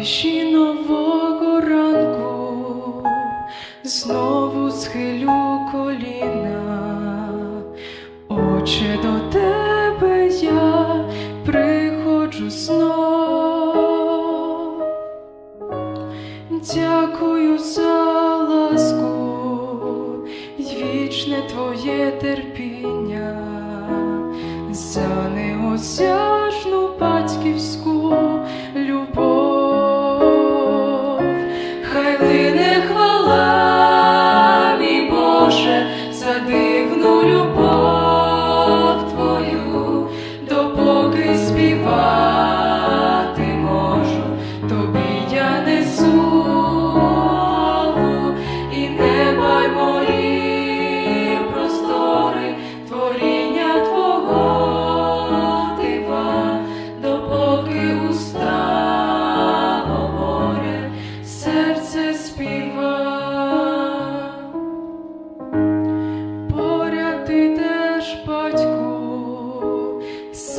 тиші нового ранку знову схилю коліна, Отче, до тебе я приходжу знов. Дякую за ласку й вічне твоє терпіння, за неося.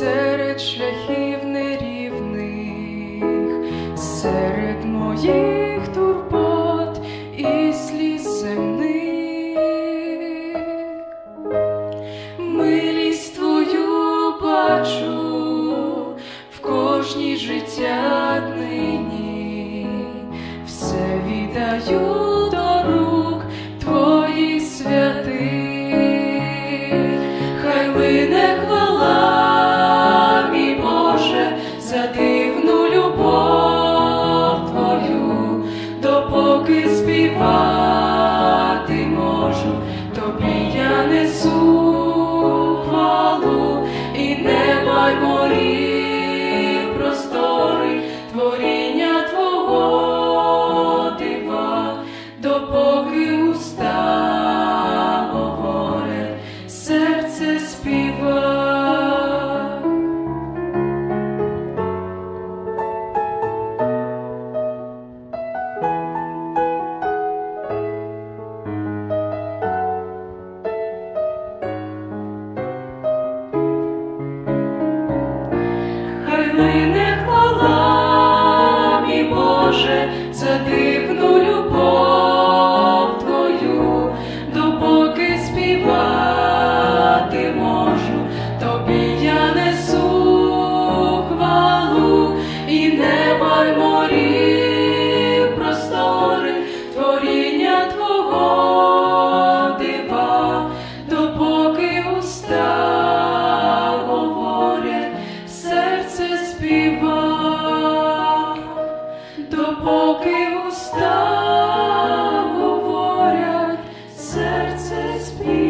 серед шляхів нерівних, серед моїх турбот і сліз земних, милість твою бачу в кожній життя. співати можу тобі. name. just be.